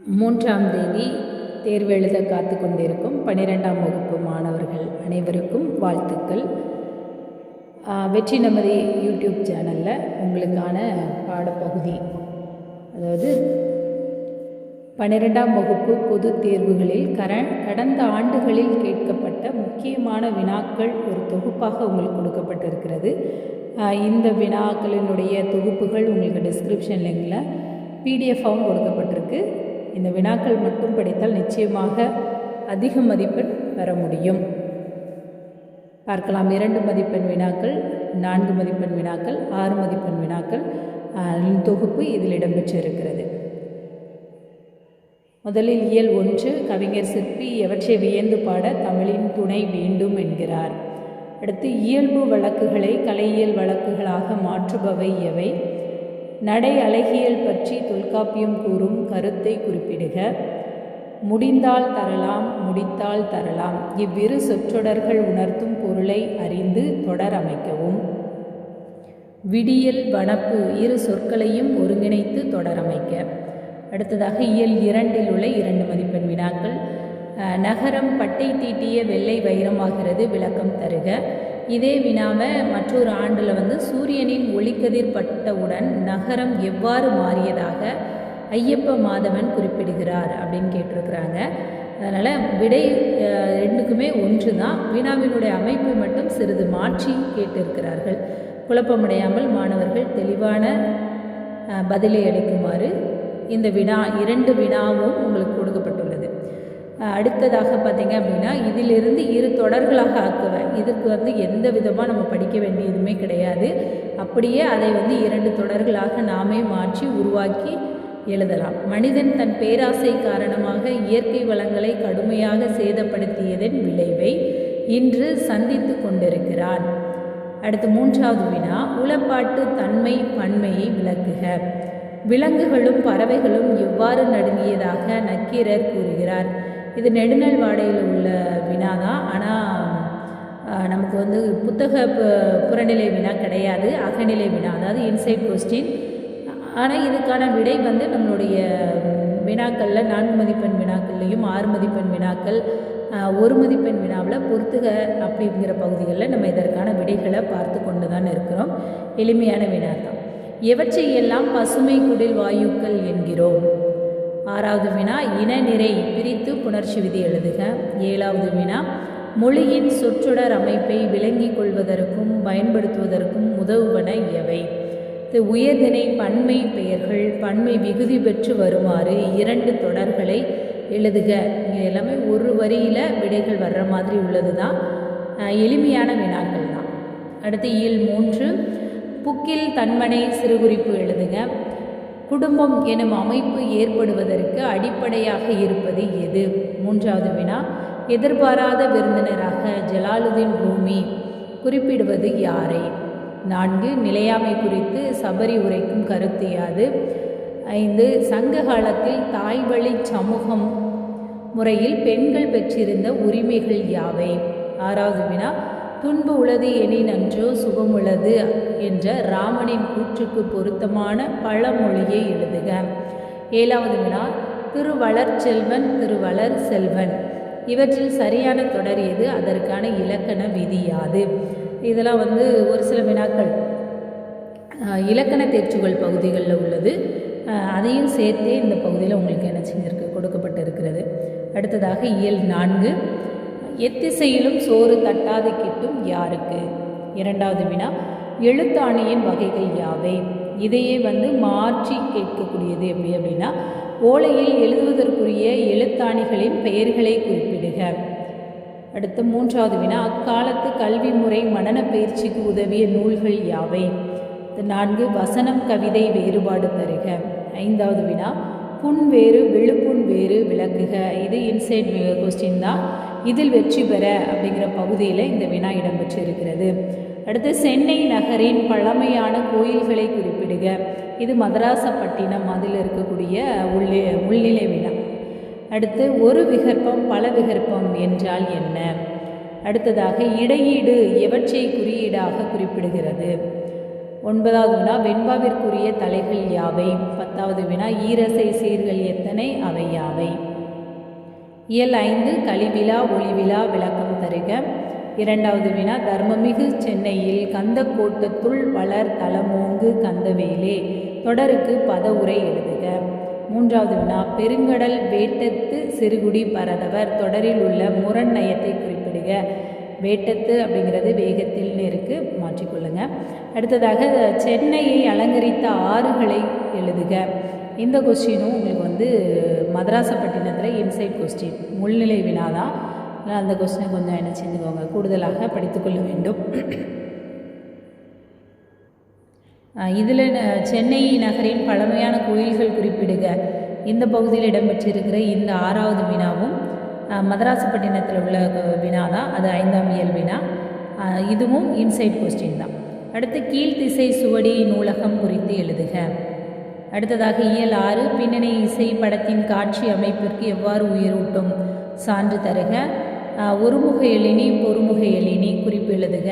மூன்றாம் தேதி தேர்வு எழுத காத்து கொண்டிருக்கும் பன்னிரெண்டாம் வகுப்பு மாணவர்கள் அனைவருக்கும் வாழ்த்துக்கள். வெற்றி நமதி யூடியூப் சேனலில் உங்களுக்கான பாடப்பகுதி. அதாவது பன்னிரெண்டாம் வகுப்பு பொதுத் தேர்வுகளில் கர கடந்த ஆண்டுகளில் கேட்கப்பட்ட முக்கியமான வினாக்கள் ஒரு தொகுப்பாக உங்களுக்கு கொடுக்கப்பட்டிருக்கிறது. இந்த வினாக்களினுடைய தொகுப்புகள் உங்களுக்கு டிஸ்கிரிப்ஷன் லிங்கில் பிடிஎஃபாகவும் கொடுக்கப்பட்டிருக்கு. இந்த வினாக்கள் மட்டும் படித்தால் நிச்சயமாக அதிக மதிப்பெண் பெற முடியும். பார்க்கலாம். இரண்டு மதிப்பெண் வினாக்கள் நான்கு மதிப்பெண் வினாக்கள் ஆறு மதிப்பெண் வினாக்கள் தொகுப்பு இதில் இடம்பெற்றிருக்கிறது. முதலில் இயல் ஒன்று கவிஞர் சிற்பி எவற்றை வியந்து பாட தமிழின் துணை வேண்டும் என்கிறார். அடுத்து இயல்பு வழக்குகளை கலையியல் வழக்குகளாக மாற்றுபவை எவை? நடை அழகியல் பற்றி தொல்காப்பியம் கூறும் கருத்தை குறிப்பிடுக. முடிந்தால் தரலாம் முடித்தால் தரலாம். இவ்விரு சொற்றொடர்கள் உணர்த்தும் பொருளை அறிந்து தொடர் அமைக்கவும். விடியல் வனப்பு இரு சொற்களையும் ஒருங்கிணைத்து தொடரமைக்க அடுத்ததாக இயல் இரண்டில் உள்ள இரண்டு மதிப்பெண் வினாக்கள். நகரம் பட்டை தீட்டிய வெள்ளை வைரமாகிறது விளக்கம் தருக. இதே வினாவை மற்றொரு ஆண்டில் வந்து சூரியனின் ஒளிக்கதிர் பட்டவுடன் நகரம் எவ்வாறு மாறியதாக ஐயப்ப மாதவன் குறிப்பிடுகிறார் அப்படின்னு கேட்டிருக்கிறாங்க. அதனால் விடை ரெண்டுக்குமே ஒன்று தான் வினாவினுடைய அமைப்பை மட்டும் சிறிது மாற்றி கேட்டிருக்கிறார்கள். குழப்பமடையாமல் மாணவர்கள் தெளிவான பதிலை அளிக்குமாறு இந்த வினா இரண்டு வினாவும் அடுத்ததாக பார்த்தீங்க அப்படின்னா இதிலிருந்து இரு தொடர்களாக ஆக்குவேன். இதுக்கு வந்து எந்த விதமாக நம்ம படிக்க வேண்டியதுமே கிடையாது. அப்படியே அதை வந்து இரண்டு தொடர்களாக நாமே மாற்றி உருவாக்கி எழுதலாம். மனிதன் தன் பேராசை காரணமாக இயற்கை வளங்களை கடுமையாக சேதப்படுத்தியதன் விளைவை இன்று சந்தித்து கொண்டிருக்கிறான் அடுத்து மூன்றாவது வினா உளப்பாட்டு தன்மை பன்மையை விளக்குக. விலங்குகளும் பறவைகளும் எவ்வாறு நடுங்கியதாக நக்கீரர் கூறுகிறார். இது நெடுநல் வாடையில் உள்ள வினா தான் ஆனால் நமக்கு வந்து புத்தக புறநிலை வினா கிடையாது. அகநிலை வினா அதாவது இன்சைட் கொஸ்டின் ஆனால் இதுக்கான விடை வந்து நம்மளுடைய வினாக்களில் நான்கு மதிப்பெண் வினாக்கள்லையும் ஆறு மதிப்பெண் வினாக்கள் ஒரு மதிப்பெண் வினாவில் பொறுத்துக அப்படிங்கிற பகுதிகளில் நம்ம இதற்கான விடைகளை பார்த்து கொண்டு தான் இருக்கிறோம். எளிமையான வினா தான் எவற்றையெல்லாம் பசுமை குடில் வாயுக்கள் என்கிறோம்? ஆறாவது வினா இனநிறை பிரித்து புணர்ச்சி விதி எழுதுக. ஏழாவது வினா மொழியின் சொற்றொடர் அமைப்பை விளங்கிக் கொள்வதற்கும் பயன்படுத்துவதற்கும் உதவுவன எவை இது உயர்தினை பன்மை பெயர்கள் பன்மை விகுதி பெற்று வருமாறு இரண்டு தொடர்களை எழுதுக. இது எல்லாமே ஒரு வரியில் விடைகள் வர்ற மாதிரி உள்ளது தான் எளிமையான வினாக்கள் தான் அடுத்து இயல் மூன்று புக்கில் தன்மனை சிறுகுறிப்பு எழுதுக. குடும்பம் எனும் அமைப்பு ஏற்படுவதற்கு அடிப்படையாக இருப்பது எது? மூன்றாவது வினா. எதிர்பாராத விருந்தினராக ஜலாலுதீன் ரூமி குறிப்பிடுவது யாரை? நான்கு. நிலையாமை குறித்து சபரி உரைக்கும் கருத்து யாது? ஐந்து. சங்க காலத்தில் தாய்வழி சமூகம் முறையில் பெண்கள் பெற்றிருந்த உரிமைகள் யாவை? ஆறாவது வினா. துன்பு உளது எனின் அன்றோ சுகமுள்ளது என்ற ராமனின் கூற்றுக்கு பொருத்தமான பழமொழியை எழுதுக. ஏழாவது வினா திருவளர் செல்வன் திருவளர் செல்வன். இவற்றில் சரியான தொடர் எது? அதற்கான இலக்கண விதி யாது? இதெல்லாம் வந்து ஒரு சில வினாக்கள். இலக்கண தேர்ச்சிகள் பகுதிகளில் உள்ளது. அதையும் சேர்த்தே இந்த பகுதியில் உங்களுக்கு என்ன செஞ்சிருக்கு? கொடுக்கப்பட்டிருக்கிறது. அடுத்ததாக இயல் நான்கு. எத்திசையிலும் சோறு தட்டாது கிட்டும் யாருக்கு? இரண்டாவது வினா எழுத்தாணியின் வகைகள் யாவை? இதையே வந்து மாற்றி கேட்கக்கூடியது எப்படி அப்படின்னா ஓலையில் எழுதுவதற்குரிய எழுத்தாணிகளின் பெயர்களை குறிப்பிடுக. அடுத்து மூன்றாவது வினா அக்காலத்து கல்வி முறை மனன பயிற்சிக்கு உதவிய நூல்கள் யாவை? நான்கு வசனம் கவிதை வேறுபாடு தருக. ஐந்தாவது வினா புண் வேறு விழுப்புண் வேறு விளக்குக. இது இன்சைட் கொஸ்டின் தான். இதில் வெற்றி பெற அப்படிங்கிற பகுதியில் இந்த வினா இடம்பெற்றிருக்கிறது. அடுத்து சென்னை நகரின் பழமையான கோயில்களை குறிப்பிடுக. இது மதராசப்பட்டினம் அதில் இருக்கக்கூடிய உள்ளே உள்நிலை வினா. அடுத்து ஒரு விகற்பம் பல விகற்பம் என்றால் என்ன? அடுத்ததாக இடையீடு எவற்றை குறியீடாக குறிப்பிடுகிறது? ஒன்பதாவது வினா வெண்பாவிற்குரிய தலைகள் யாவை? பத்தாவது வினா ஈரசை சீர்கள் எத்தனை? அவை யாவை? இயல் ஐந்து கழிவிழா ஒளிவிழா விளக்கம் தருக. இரண்டாவது வினா தர்மமிகு சென்னையில் கந்த கோட்டத்துள் வளர் தலமோங்கு கந்தவேலே. தொடருக்கு பதவுரை எழுதுக. மூன்றாவது வினா பெருங்கடல் வேட்டத்து சிறுகுடி பரதவர் தொடரில் உள்ள முரண் நயத்தை குறிப்பிடுக. வேட்டத்து அப்படிங்கிறது வேகத்தில்னு இருக்குது மாற்றிக்கொள்ளுங்க. அடுத்ததாக சென்னையை அலங்கரித்த ஆறுகளை எழுதுக. இந்த கொஸ்டினும் உங்களுக்கு வந்து மதராசப்பட்டினத்தில் இன்சைட் கொஸ்டின் முள்நிலை வினாதான் அதனால் அந்த கொஸ்டினை கொஞ்சம் என்ன செஞ்சுக்கோங்க. கூடுதலாக படித்துக்கொள்ள வேண்டும். இதில் சென்னை நகரின் பழமையான கோயில்கள் குறிப்பிடுக. இந்த பகுதியில் இடம்பெற்றிருக்கிற இந்த ஆறாவது வினாவும் மதராசப்பட்டினத்தில் உள்ள வினா தான். அது ஐந்தாம் இயல் வினா. இதுவும் இன்சைட் கொஸ்டின் தான். அடுத்து கீழ்த்திசை சுவடி நூலகம் குறித்து எழுதுக. அடுத்ததாக இயல் ஆறு பின்னணி இசை படத்தின் காட்சி அமைப்பிற்கு எவ்வாறு உயிரூட்டும்? சான்று தருக. ஒருமுக எழினி பொறுமுக எழினி குறிப்பு எழுதுக.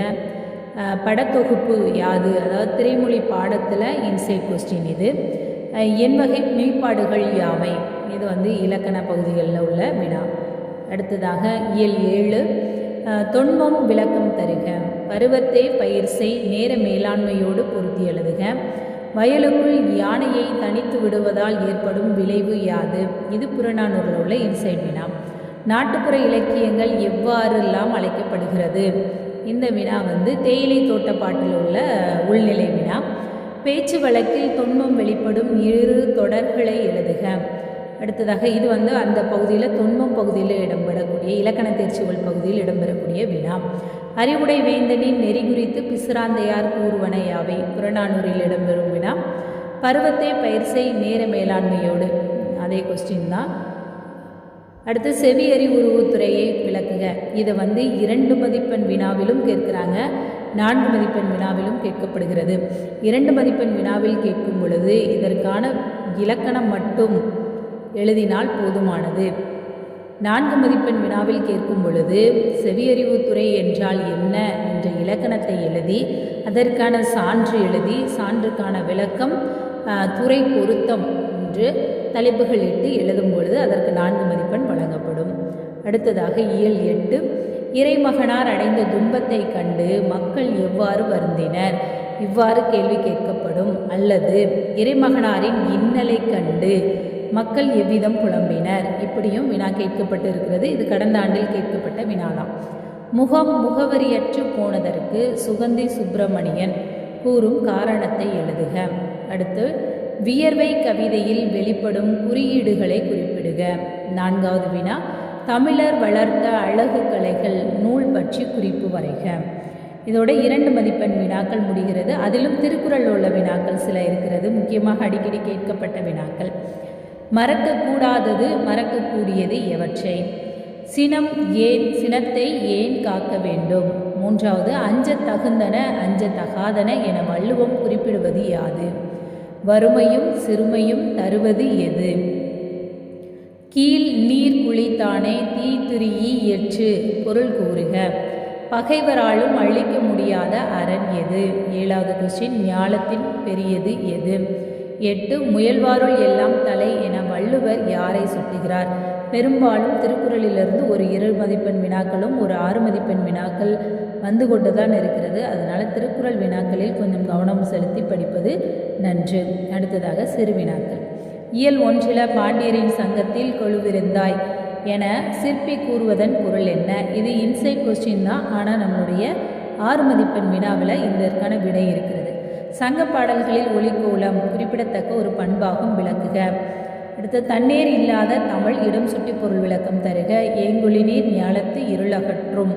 படத்தொகுப்பு யாது? அதாவது திரைமொழி பாடத்தில் இன்சை கொஸ்டின் இது. என் வகை மெய்ப்பாடுகள் யாவை? இது வந்து இலக்கண பகுதிகளில் உள்ள வினா. அடுத்ததாக இயல் ஏழு தொன்மம் விளக்கம் தருக. பருவத்தை பயிர் செய் நேர மேலாண்மையோடு பொருத்தி எழுதுக. வயலுக்குள் யானையை தனித்து விடுவதால் ஏற்படும் விளைவு யாது? இது புறநானூரில் உள்ள இன்சைட் வினா. நாட்டுப்புற இலக்கியங்கள் எவ்வாறெல்லாம் அழைக்கப்படுகிறது? இந்த வினா வந்து தேயிலை தோட்டப்பாட்டில் உள்ள உள்நிலை வினா. பேச்சு வழக்கில் துன்பம் வெளிப்படும் இரு தொடர்களை எழுதுக. அடுத்ததாக இது வந்து அந்த பகுதியில் தொன்மம் பகுதியில் இடம்பெறக்கூடிய இலக்கண தேர்ச்சிகள் பகுதியில் இடம்பெறக்கூடிய வினா. அறிவுடை வேந்தனின் நெறி குறித்து பிசுராந்தையார் கூறுவன யாவை? புறநானூரில் இடம்பெறும் வினா. பருவத்தை பயிர் செய் நேர மேலாண்மையோடு. அதே கொஸ்டின் தான். அடுத்து செவி அறிவுருவுத்துறையை விளக்குக. இதை வந்து இரண்டு மதிப்பெண் வினாவிலும் கேட்குறாங்க. நான்கு மதிப்பெண் வினாவிலும் கேட்கப்படுகிறது. இரண்டு மதிப்பெண் வினாவில் கேட்கும் பொழுது இதற்கான இலக்கணம் மட்டும் எழுதினால் போதுமானது. நான்கு மதிப்பெண் வினாவில் கேட்கும் பொழுது செவியறிவுத்துறை என்றால் என்ன? என்ற இலக்கணத்தை எழுதி அதற்கான சான்று எழுதி சான்றுக்கான விளக்கம் துறை பொருத்தம் என்று தலைப்புகள் இட்டு எழுதும் பொழுது அதற்கு நான்கு மதிப்பெண் வழங்கப்படும். அடுத்ததாக இயல் எட்டு இறைமகனார் அடைந்த துன்பத்தை கண்டு மக்கள் எவ்வாறு வருந்தினர்? இவ்வாறு கேள்வி கேட்கப்படும். அல்லது இறைமகனாரின் இன்னலை கண்டு மக்கள் எவ்விதம் புலம்பினர்? இப்படியும் வினா கேட்கப்பட்டு இருக்கிறது இது கடந்த ஆண்டில் கேட்கப்பட்ட வினாலாம். முகம் முகவரியற்று போனதற்கு சுகந்தி சுப்பிரமணியன் கூறும் காரணத்தை எழுதுக. அடுத்து வியர்வை கவிதையில் வெளிப்படும் குறியீடுகளை குறிப்பிடுக. நான்காவது வினா தமிழர் வளர்த்த அழகு கலைகள் நூல் பற்றி குறிப்பு வரைக. இதோட இரண்டு மதிப்பெண் வினாக்கள் முடிகிறது. அதிலும் திருக்குறள் உள்ள வினாக்கள் சில இருக்கிறது. முக்கியமாக அடிக்கடி கேட்கப்பட்ட வினாக்கள். மறக்கக்கூடாதது மறக்கக்கூடியது எவற்றை? சினம் ஏன் சினத்தை ஏன் காக்க வேண்டும்? மூன்றாவது அஞ்ச தகுந்தன அஞ்ச தகாதன என வள்ளுவம் குறிப்பிடுவது யாது? வறுமையும் சிறுமையும் தருவது எது? கீழ் நீர் குளித்தானே தீத்துரியி எற்று பொருள் கூறுக. பகைவராலும் அழிக்க முடியாத அரண் எது? ஏழாவது கொஸ்டின் ஞாலத்தின் பெரியது எது? எட்டு முயல்வாருள் எல்லாம் தலை என வள்ளுவர் யாரை சுட்டுகிறார்? பெரும்பாலும் திருக்குறளிலிருந்து ஒரு இரு மதிப்பெண் வினாக்களும் ஒரு ஆறு மதிப்பெண் வினாக்கள் வந்து கொண்டு தான் இருக்கிறது. அதனால் திருக்குறள் வினாக்களில் கொஞ்சம் கவனம் செலுத்தி படிப்பது நன்று. அடுத்ததாக சிறு வினாக்கள். இயல் ஒன்றில பாண்டியரின் சங்கத்தில் கொழுவிருந்தாய் என சிற்பி கூறுவதன் பொருள் என்ன? இது இன்சைட் கொஸ்டின் தான். ஆனால் நம்மளுடைய ஆறு மதிப்பெண் வினாவில் இதற்கான விடை இருக்கிறது. சங்க பாடல்களில் ஒளிக்கோலம் குறிப்பிடத்தக்க ஒரு பண்பாகும் விளக்குக. அடுத்து தண்ணீர் இல்லாத தமிழ் இடம் சுட்டி பொருள் விளக்கம் தருக. ஏங்குழி நீர் ஞாலத்து இருளகற்றும்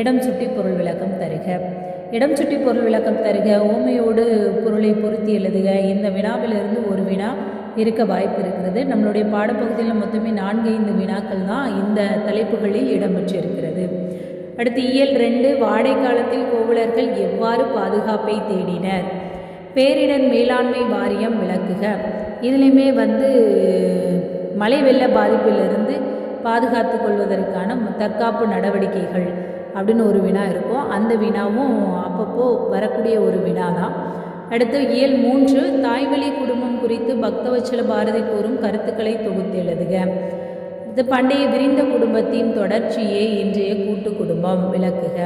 இடம் சுட்டி பொருள் விளக்கம் தருக. இடம் சுட்டி பொருள் விளக்கம் தருக. ஓமையோடு பொருளை பொருத்தி எழுதுக. இந்த வினாவிலிருந்து ஒரு வினா இருக்க வாய்ப்பு இருக்கிறது. நம்மளுடைய பாடப்பகுதியில் மொத்தமே நான்கு ஐந்து வினாக்கள் தான் இந்த தலைப்புகளில் இடம்பெற்றிருக்கிறது. அடுத்து இயல் ரெண்டு வாடை காலத்தில் கோவலர்கள் எவ்வாறு பாதுகாப்பை தேடினர்? பேரிடர் மேலாண்மை வாரியம் விளக்குக. இதுலேயுமே வந்து மழை வெள்ள பாதிப்பிலிருந்து பாதுகாத்து கொள்வதற்கான தற்காப்பு நடவடிக்கைகள் அப்படின்னு ஒரு வினா இருக்கும். அந்த வினாவும் அப்பப்போ வரக்கூடிய ஒரு வினா தான் அடுத்து இயல் மூன்று தாய்வழி குடும்பம் குறித்து பக்தவச்சல பாரதி கூறும் கருத்துக்களை தொகுத்து எழுதுக. இது பண்டைய விரிந்த குடும்பத்தின் தொடர்ச்சியே இன்றைய கூட்டு குடும்பம் விளக்குக.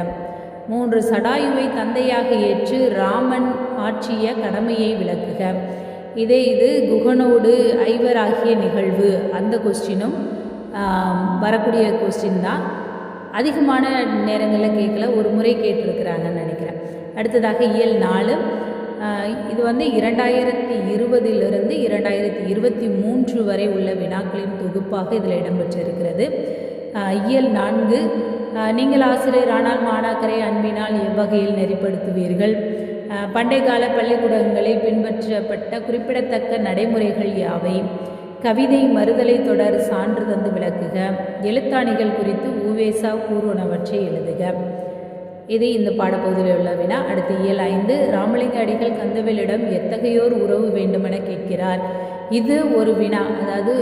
மூன்று சடாயுவை தந்தையாக ஏற்று ராமன் ஆற்றிய கடமையை விளக்குக. இதே இது குகனோடு ஐவர் ஆகிய நிகழ்வு. அந்த கொஸ்டினும் வரக்கூடிய கொஸ்டின் தான். அதிகமான நேரங்களில் கேட்கல ஒரு முறை கேட்டிருக்கிறாங்கன்னு நினைக்கிறேன். அடுத்ததாக இயல் நாலு. இது வந்து இரண்டாயிரத்தி இருபதிலிருந்து இரண்டாயிரத்தி இருபத்தி மூன்று வரை உள்ள வினாக்களின் தொகுப்பாக இதில் இடம்பெற்றிருக்கிறது. இயல் நான்கு நீங்கள் ஆசிரியர் ஆனால் மாணாக்கரை அன்பினால் எவ்வகையில் நெறிப்படுத்துவீர்கள்? பண்டை கால பள்ளிக்கூடங்களில் பின்பற்றப்பட்ட குறிப்பிடத்தக்க நடைமுறைகள் யாவை? கவிதை மறுதலை தொடர் சான்று தந்து விளக்குக. எழுத்தாணிகள் குறித்து ஊவேசா கூறுவனவற்றை எழுதுக. இது இந்த பாடப்பகுதியில் உள்ள வினா. அடுத்து இயல் ஐந்து ராமலிங்க அடிகள் கந்தவேலிடம் எத்தகையோர் உறவு வேண்டுமென கேட்கிறார்? இது ஒரு வினா. அதாவது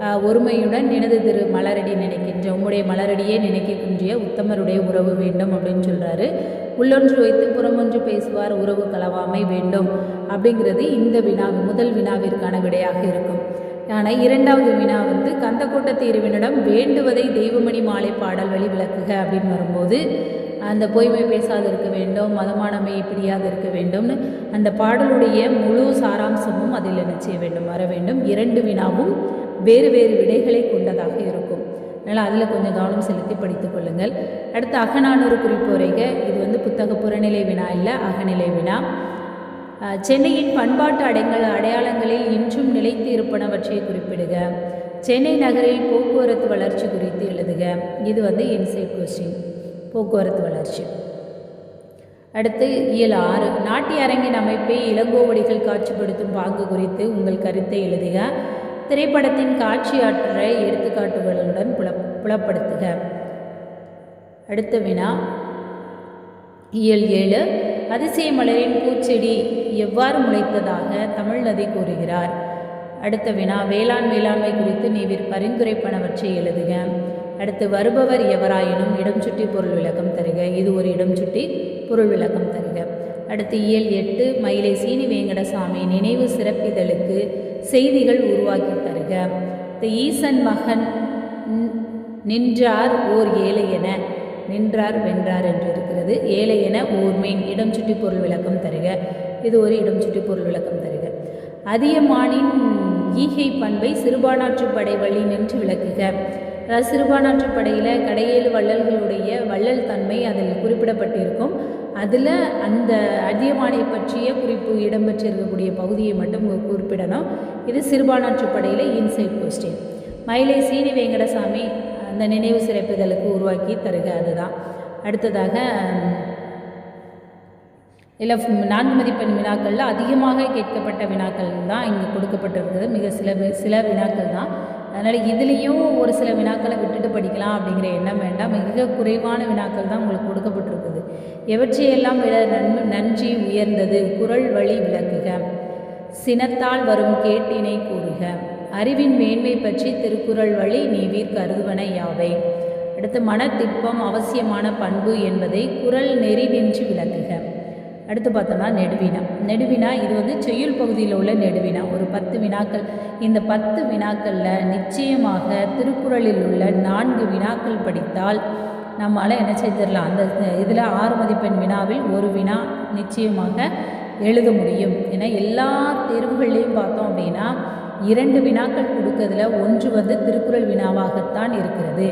ஒருமையுடன் நினது திரு மலரடி நினைக்கின்ற உம்முடைய மலரடியே நினைக்கின்ற உத்தமருடைய உறவு வேண்டும் அப்படின்னு சொல்கிறாரு உள்ளொன்று வைத்து புறமொன்று பேசுவார் உறவு கலவாமை வேண்டும் அப்படிங்கிறது இந்த வினா முதல் வினாவிற்கான விடையாக இருக்கும். ஆனால் இரண்டாவது வினா வந்து கந்தக்கோட்ட தீர்வினிடம் வேண்டுவதை தெய்வமணி மாலை பாடல் வழி விளக்குக அப்படின்னு வரும்போது அந்த பொய்மை பேசாது இருக்க வேண்டும் மதமானமை பிடியாது இருக்க வேண்டும்னு அந்த பாடலுடைய முழு சாராம்சமும் அதில் என்ன செய்ய வேண்டும் வர வேண்டும். இரண்டு வினாவும் வேறு வேறு விடைகளை கொண்டதாக இருக்கும். அதனால் அதில் கொஞ்சம் கவனம் செலுத்தி படித்துக் கொள்ளுங்கள். அடுத்து அகநானூறு குறிப்புரைக இது வந்து புத்தக புறநிலை வினா இல்லை அகநிலை வினா. சென்னையின் பண்பாட்டு அடைங்கள் அடையாளங்களில் இன்றும் நிலைத்து இருப்பனவற்றை குறிப்பிடுக. சென்னை நகரில் போக்குவரத்து வளர்ச்சி குறித்து எழுதுக. இது வந்து இன்சைட் கொஸ்டின். போக்குவரத்து வளர்ச்சி. அடுத்து இயல் ஆறு. நாட்டிய அரங்கின் அமைப்பை இளங்கோவடிகள் காட்சிப்படுத்தும் பாங்கு குறித்து உங்கள் கருத்தை எழுதுக. திரைப்படத்தின் காட்சியாற்றலை எடுத்துக்காட்டுகளுடன் புல புலப்படுத்துக. அடுத்த வினா. இயல் ஏழு. அதிசய மலரின் பூச்செடி எவ்வாறு முளைத்ததாக தமிழ் நதி கூறுகிறார். அடுத்த வினா. வேளாண் மேலாண்மை குறித்து நீவிர் பரிந்துரைப்பனவற்றை எழுதுக. அடுத்து வருபவர் எவராயினும் இடம் சுட்டி பொருள் விளக்கம் தருக. இது ஒரு இடம் சுட்டி பொருள் விளக்கம் தருக. அடுத்து இயல் எட்டு. மயிலை சீனி வேங்கடசாமி நினைவு சிறப்பிதழுக்கு செய்திகள் உருவாக்கி தருக. த ஈசன் மகன் நின்றார் ஓர் ஏழை என நின்றார் வென்றார் என்று இருக்கிறது. ஏழை என ஓர் மீன் இடம் சுட்டி பொருள் விளக்கம் தருக. இது ஒரு இடம் சுட்டி பொருள் விளக்கம் தருக. அதியமானின் ஈகை பண்பை சிறுபானாற்று படை வழி நின்று விளக்குக. அதாவது சிறுபானாற்று படையில் கடையேழு வள்ளல்களுடைய வள்ளல் தன்மை அதில் குறிப்பிடப்பட்டிருக்கும். அதில் அந்த அதியமானை பற்றிய குறிப்பு இடம்பெற்றிருக்கக்கூடிய பகுதியை மட்டும் குறிப்பிடணும். இது சிறுபானாற்று படையில் இன்சைட் கொஸ்டின் மயிலை சீனி வெங்கடசாமி அந்த நினைவு சிறப்புதலுக்கு உருவாக்கி தருக அதுதான். அடுத்ததாக இல்லை நான்கு மதிப்பெண் வினாக்களில் அதிகமாக கேட்கப்பட்ட வினாக்கள் தான் இங்கே கொடுக்கப்பட்டிருக்குது மிக சில சில வினாக்கள் தான். அதனால் இதுலேயும் ஒரு சில வினாக்களை விட்டுட்டு படிக்கலாம் அப்படிங்கிற எண்ணம் வேண்டாம். மிக குறைவான வினாக்கள் தான் உங்களுக்கு கொடுக்கப்பட்டிருக்குது. எவற்றையெல்லாம் விட நன் நன்றி உயர்ந்தது? குரல் வழி விளக்குக. சினத்தால் வரும் கேட்டினை கூறுக. அறிவின் மேன்மை பற்றி திருக்குறள் வழி நீவீர் கருதுவன யாவை? அடுத்து மனத்திற்பம் அவசியமான பண்பு என்பதை குரல் நெறி நின்று விளக்குக. அடுத்து பார்த்தோம்னா நெடுவினா. நெடுவினா இது வந்து செய்யுள் பகுதியில் உள்ள நெடுவினா. ஒரு பத்து வினாக்கள். இந்த பத்து வினாக்களில் நிச்சயமாக திருக்குறளில் உள்ள நான்கு வினாக்கள் படித்தால் நம்மளால் என்ன செய்திடலாம் அந்த இதில் ஆறு மதிப்பெண் வினாவில் ஒரு வினா நிச்சயமாக எழுத முடியும். ஏன்னா எல்லா தேர்வுகள்லேயும் பார்த்தோம் அப்படின்னா இரண்டு வினாக்கள் கொடுக்கறதுல ஒன்று வந்து திருக்குறள் வினாவாகத்தான் இருக்கிறது.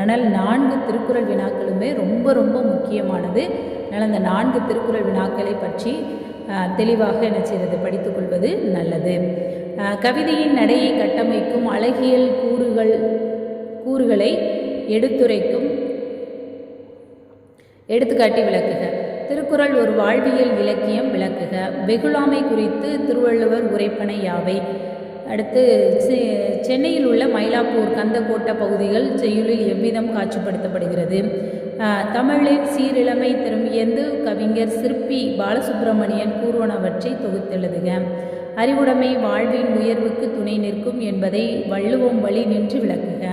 ஆனால் நான்கு திருக்குறள் வினாக்களுமே ரொம்ப ரொம்ப முக்கியமானது. அதனால் அந்த நான்கு திருக்குறள் வினாக்களை பற்றி தெளிவாக என்ன செய்வது படித்துக்கொள்வது நல்லது. கவிதையின் நடையை கட்டமைக்கும் அழகியல் கூறுகள் கூறுகளை எடுத்துரைக்கும் எடுத்துக்காட்டி விளக்குக. திருக்குறள் ஒரு வாழ்வியல் இலக்கியம் விளக்குக. வெகுளாமை குறித்து திருவள்ளுவர் உரைப்பனை யாவை? அடுத்து சென்னையில் உள்ள மயிலாப்பூர் கந்தக்கோட்ட பகுதிகள் செய்யுளில் எவ்விதம் காட்சிப்படுத்தப்படுகிறது? தமிழின் சீரிழமை திரும்பியந்து கவிஞர் சிற்பி பாலசுப்பிரமணியன் கூறுவனவற்றை தொகுத்தெழுதுக. அறிவுடைமை வாழ்வின் உயர்வுக்கு துணை நிற்கும் என்பதை வள்ளுவம் வழி நின்று விளக்குக.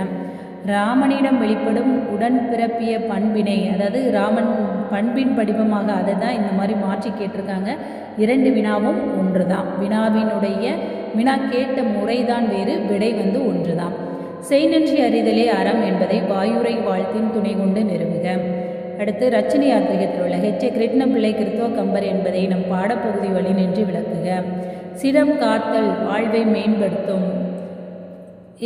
ராமனிடம் வெளிப்படும் உடன் பிறப்பிய பண்பினை அதாவது ராமன் பண்பின் படிவமாக அதை தான் இந்த மாதிரி மாற்றி கேட்டிருக்காங்க. இரண்டு வினாவும் ஒன்று தான் வினாவினுடைய வினா கேட்ட முறைதான் வேறு விடை வந்து ஒன்று தான் செய்நன்றி அறிதலே அறம் என்பதை வாயுரை வாழ்த்தின் துணை கொண்டு நிறுவுக. அடுத்து ரச்சனை ஆத்திரிகத்தில் உள்ள ஹெச் கிருஷ்ணபிள்ளை கிறித்துவ கம்பர் என்பதை நம் பாடப்பகுதி வழி நின்று விளக்குக. சிரம் காத்தல் வாழ்வை மேம்படுத்தும்.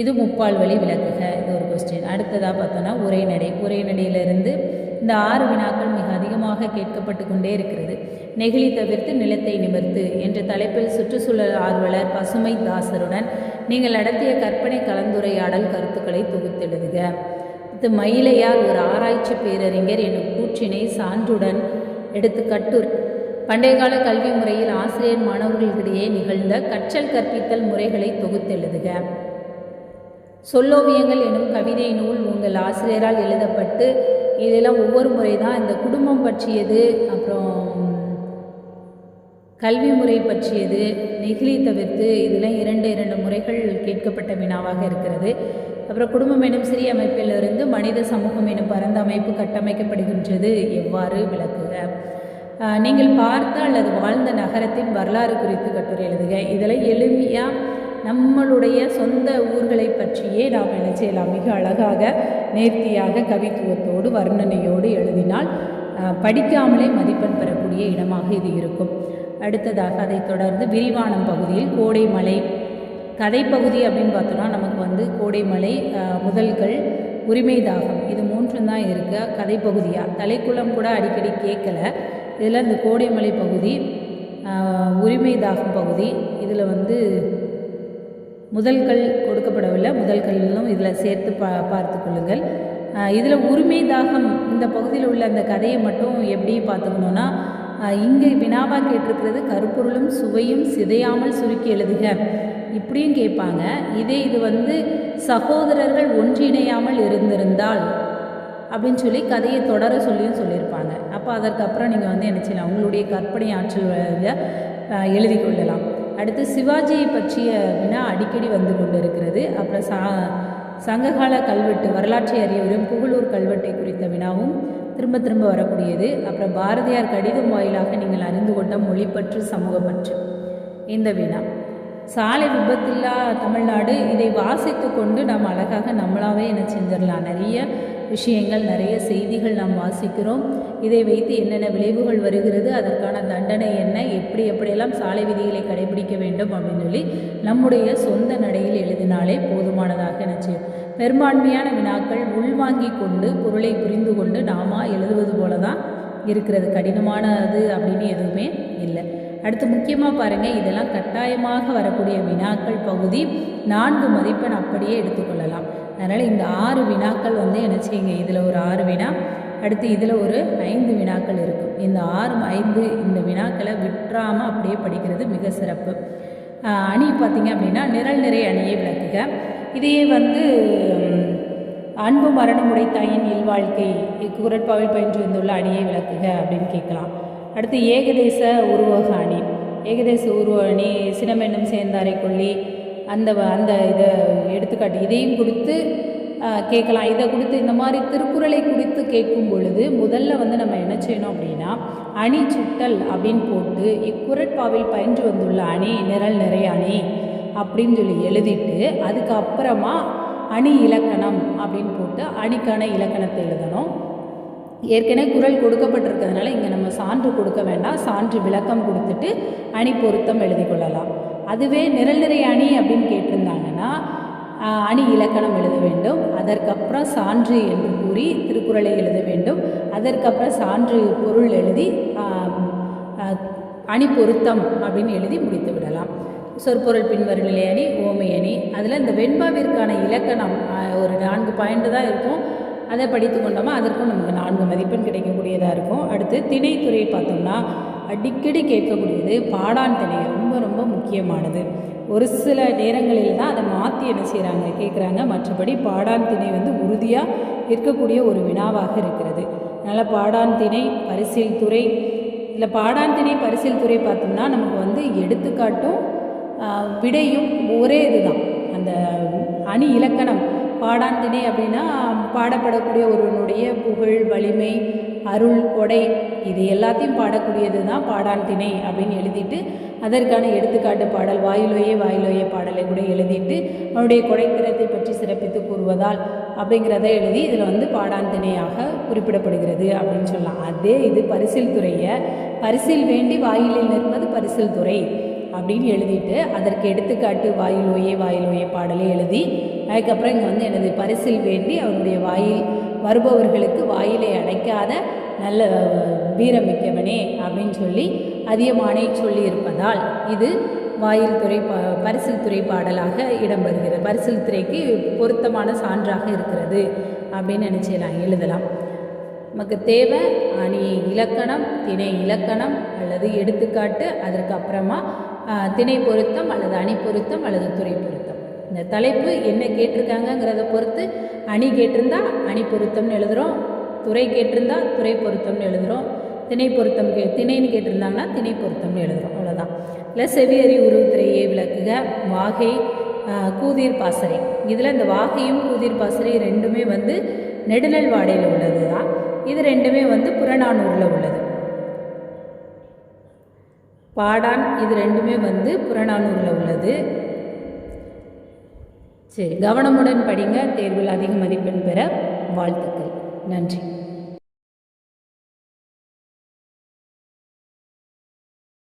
இது முப்பால் வழி விளக்குக. இது ஒரு கொஸ்டின் அடுத்ததாக பார்த்தோன்னா உரைநடை. உரைநடையிலிருந்து இந்த ஆறு வினாக்கள் மிக அதிகமாக கேட்கப்பட்டு கொண்டே இருக்கிறது. நெகிழி தவிர்த்து நிலத்தை நிமிர்த்து என்ற தலைப்பில் சுற்றுச்சூழல் ஆர்வலர் பசுமை தாசருடன் நீங்கள் நடத்திய கற்பனை கலந்துரையாடல் கருத்துக்களை தொகுத்தெழுதுக. இது மயிலையார் ஒரு ஆராய்ச்சி பேரறிஞர் என்னும் கூற்றினை சான்றுடன் எடுத்து கட்டுரை. பண்டைய கால கல்வி முறையில் ஆசிரியர் மாணவர்களிடையே நிகழ்ந்த கற்றல் கற்பித்தல் முறைகளை தொகுத்தெழுதுக. சொல்லோவியங்கள் எனும் கவிதை நூல் உங்கள் ஆசிரியரால் எழுதப்பட்டு இதெல்லாம் ஒவ்வொரு முறை தான் இந்த குடும்பம் பற்றியது அப்புறம் கல்வி முறை பற்றியது நெகிழி தவிர்த்து இதெல்லாம் இரண்டு இரண்டு முறைகள் கேட்கப்பட்ட வினாவாக இருக்கிறது. அப்புறம் குடும்பம் எனும் சிறிய அமைப்பிலிருந்து மனித சமூகம் எனும் பரந்த அமைப்பு கட்டமைக்கப்படுகின்றது. எவ்வாறு விளக்குக. நீங்கள் பார்த்த அல்லது வாழ்ந்த நகரத்தின் வரலாறு குறித்து கட்டுரை எழுதுக. இதெல்லாம் எளிமையாக நம்மளுடைய சொந்த ஊர்களை பற்றியே நாம் என்ன செய்யலாம் மிக அழகாக நேர்த்தியாக கவித்துவத்தோடு வர்ணனையோடு எழுதினால் படிக்காமலே மதிப்பெண் பெறக்கூடிய இடமாக இது இருக்கும். அடுத்ததாக அதைத் தொடர்ந்து விரிவானம் பகுதியில் கோடைமலை. கதைப்பகுதி அப்படின்னு பார்த்தோன்னா நமக்கு வந்து கோடைமலை முதல்கள் உரிமை தாகம் இது மூன்றும் தான் இருக்குது கதைப்பகுதியாக தலைக்குளம் கூட அடிக்கடி கேட்கல. இதில் இந்த கோடைமலை பகுதி உரிமைதாகம் உரிமை தாகம் பகுதி இதில் வந்து முதல்கள் கொடுக்கப்படவில்லை. முதல்களும் இதில் சேர்த்து பா பார்த்து கொள்ளுங்கள். இதில் உரிமை தாகம் இந்த பகுதியில் உள்ள அந்த கதையை மட்டும் எப்படி பார்த்துக்கணுன்னா இங்கே வினாவா கேட்டிருக்கிறது கருப்பொருளும் சுவையும் சிதையாமல் சுருக்கி எழுதுக. இப்படியும் கேட்பாங்க இதே இது வந்து சகோதரர்கள் ஒன்றிணையாமல் இருந்திருந்தால் அப்படின்னு சொல்லி கதையை தொடர சொல்லியும் சொல்லியிருப்பாங்க. அப்போ அதற்கப்புறம் நீங்கள் வந்து என்ன செய்யலாம்? உங்களுடைய கற்பனை ஆற்றல் எழுதி கொள்ளலாம். அடுத்து சிவாஜியை பற்றிய வினா அடிக்கடி வந்து கொண்டு இருக்கிறது அப்புறம் சா சங்ககால கல்வெட்டு வரலாற்றை அறியவரும் புகழூர் கல்வெட்டை குறித்த வினாவும் திரும்ப திரும்ப வரக்கூடியது. அப்புறம் பாரதியார் கடிதம் வாயிலாக நீங்கள் அறிந்து கொண்ட மொழிப்பற்று சமூகப்பற்று இந்த வினா. சாலை விபத்தில்லா தமிழ்நாடு இதை வாசித்து கொண்டு நாம் அழகாக நம்மளாவே என்ன செஞ்சிடலாம். நிறைய விஷயங்கள் நிறைய செய்திகள் நாம் வாசிக்கிறோம். இதை வைத்து என்னென்ன விளைவுகள் வருகிறது அதற்கான தண்டனை என்ன எப்படி எப்படியெல்லாம் சாலை விதிகளை கடைபிடிக்க வேண்டும் அப்படின்னு சொல்லி நம்முடைய சொந்த நடையில் எழுதினாலே போதுமானதாக நினச்சி. பெரும்பான்மையான வினாக்கள் உள்வாங்கி கொண்டு பொருளை புரிந்து கொண்டு நாம எழுதுவது போல தான் இருக்கிறது. கடினமானது அப்படின்னு எதுவுமே இல்லை. அடுத்து முக்கியமாக பாருங்கள் இதெல்லாம் கட்டாயமாக வரக்கூடிய வினாக்கள் பகுதி நான்கு மதிப்பெண் அப்படியே எடுத்துக்கொள்ளலாம் அதனால் இந்த ஆறு வினாக்கள் வந்து என்ன செய்யுங்க இதில் ஒரு ஆறு வினா அடுத்து இதில் ஒரு ஐந்து வினாக்கள் இருக்கும் இந்த ஆறு ஐந்து இந்த வினாக்களை விட்டுறாமல் அப்படியே படிக்கிறது மிக சிறப்பு. அணி பார்த்தீங்க அப்படின்னா நிரல் நிறை அணியை விளக்குக. இதையே வந்து அன்பு மரணமுடை தாயின் இல்வாழ்க்கை குரட்பாவில் பயின்று வந்துள்ள அணியை விளக்குக அப்படின்னு கேட்கலாம். அடுத்து ஏகதேச உருவக அணி. ஏகதேச உருவ அணி சினமென்னும் சேர்ந்தாரை கொள்ளி அந்த வ- அந்த இதை எடுத்துக்காட்டு. இதையும் கொடுத்து கேட்கலாம். இதை கொடுத்து இந்த மாதிரி திருக்குறளை குறித்து கேட்கும் பொழுது முதல்ல வந்து நம்ம என்ன செய்யணும் அப்படின்னா அணி சுட்டல் அப்படின்னு போட்டு இக்குரட்பாவில் பயின்று வந்துள்ள அணி நிரல் நிறை அணி அப்படின்னு சொல்லி எழுதிட்டு அதுக்கப்புறமா அணி இலக்கணம் அப்படின்னு போட்டு அணிக்கான இலக்கணத்தை எழுதணும். ஏற்கனவே குரல் கொடுக்கப்பட்டிருக்கிறதுனால இங்கே நம்ம சான்று கொடுக்க வேண்டாம். சான்று விளக்கம் கொடுத்துட்டு அணி பொருத்தம் எழுதி கொள்ளலாம். அதுவே நிரல் நிறை அணி அப்படின்னு கேட்டிருந்தாங்கன்னா அணி இலக்கணம் எழுத வேண்டும். அதற்கப்புறம் சான்று என்று கூறி திருக்குறளை எழுத வேண்டும். அதற்கப்புறம் சான்று பொருள் எழுதி அணி பொருத்தம் அப்படின்னு எழுதி முடித்து விடலாம். சொற்பொருள் பின்வரும் நிலை அணி ஓமை அணி. அதில் இந்த வெண்பாவிற்கான இலக்கணம் ஒரு நான்கு பாயிண்ட் தான் இருக்கும். அதை படித்து கொண்டோமா அதற்கும் நமக்கு நான்கு மதிப்பெண் கிடைக்கக்கூடியதாக இருக்கும். அடுத்து திணைத்துறை பார்த்தோம்னா அடிக்கடி கேட்கக்கூடியது பாடான் திணை ரொம்ப ரொம்ப முக்கியமானது. ஒரு சில நேரங்களில் தான் அதை மாற்றி என்ன செய்கிறாங்க கேட்குறாங்க மற்றபடி பாடான் திணை வந்து உறுதியாக இருக்கக்கூடிய ஒரு வினாவாக இருக்கிறது. அதனால் பாடான் திணை பரிசில் துறை. இல்லை பாடான் திணை பரிசில் துறை பார்த்தோம்னா நமக்கு வந்து எடுத்துக்காட்டும் விடையும் ஒரே இதுதான். அந்த அணி இலக்கணம். பாடான் திணை அப்படின்னா பாடப்படக்கூடிய ஒருவனுடைய புகழ் வலிமை அருள் கொடை இது எல்லாத்தையும் பாடக்கூடியது தான் பாடான் திணை அப்படின்னு எழுதிட்டு அதற்கான எடுத்துக்காட்டு பாடல் வாயிலோயே வாயிலோயே பாடலை கூட எழுதிட்டு அவனுடைய கொடைத்திறத்தை பற்றி சிறப்பித்து கூறுவதால் அப்படிங்கிறத எழுதி இதில் வந்து பாடாந்தினையாக குறிப்பிடப்படுகிறது அப்படின்னு சொல்லலாம். அதே இது பரிசில் துறையை பரிசில் வேண்டி வாயிலில் நிற்பது பரிசில் துறை அப்படின்னு எழுதிட்டு அதற்கு எடுத்துக்காட்டு வாயிலோயே வாயிலோயே பாடலை எழுதி அதுக்கப்புறம் இங்கே வந்து எனது பரிசில் வேண்டி அவனுடைய வாயில் வருபவர்களுக்கு வாயிலை அடைக்காத நல்ல வீரமிக்கவனே அப்படின்னு சொல்லி அதியமானை சொல்லியிருப்பதால் இது வாயில் துறை பா பரிசில் துறை பாடலாக இடம்பெறுகிறது. பரிசில் துறைக்கு பொருத்தமான சான்றாக இருக்கிறது அப்படின்னு நினச்சிடலாம் எழுதலாம். நமக்கு தேவை அணி இலக்கணம் திணை இலக்கணம் அல்லது எடுத்துக்காட்டு அதற்கு அப்புறமா திணை பொருத்தம் அல்லது அணி பொருத்தம் அல்லது துறை பொருத்தம். இந்த தலைப்பு என்ன கேட்டிருக்காங்கங்கிறத பொறுத்து அணி கேட்டிருந்தா அணி பொருத்தம்னு எழுதுகிறோம் துறை கேட்டிருந்தா துறை பொருத்தம்னு எழுதுகிறோம் திணை பொருத்தம் கே திணைன்னு கேட்டிருந்தாங்கன்னா திணை பொருத்தம்னு எழுதுகிறோம் அவ்வளோதான் இல்லை செவியறி உருவத்திரையே விளக்குக. வாகை கூதிர் பாசறை. இதில் இந்த வாகையும் கூதிர் பாசறை ரெண்டுமே வந்து நெடுநல் வாடையில் உள்ளது தான் இது ரெண்டுமே வந்து புறநானூரில் உள்ளது. பாடான் இது ரெண்டுமே வந்து புறநானூரில் உள்ளது. சரி கவனமுடன் படிங்க. தேர்வில் அதிக மதிப்பெண் பெற வாழ்த்துக்கள். நன்றி.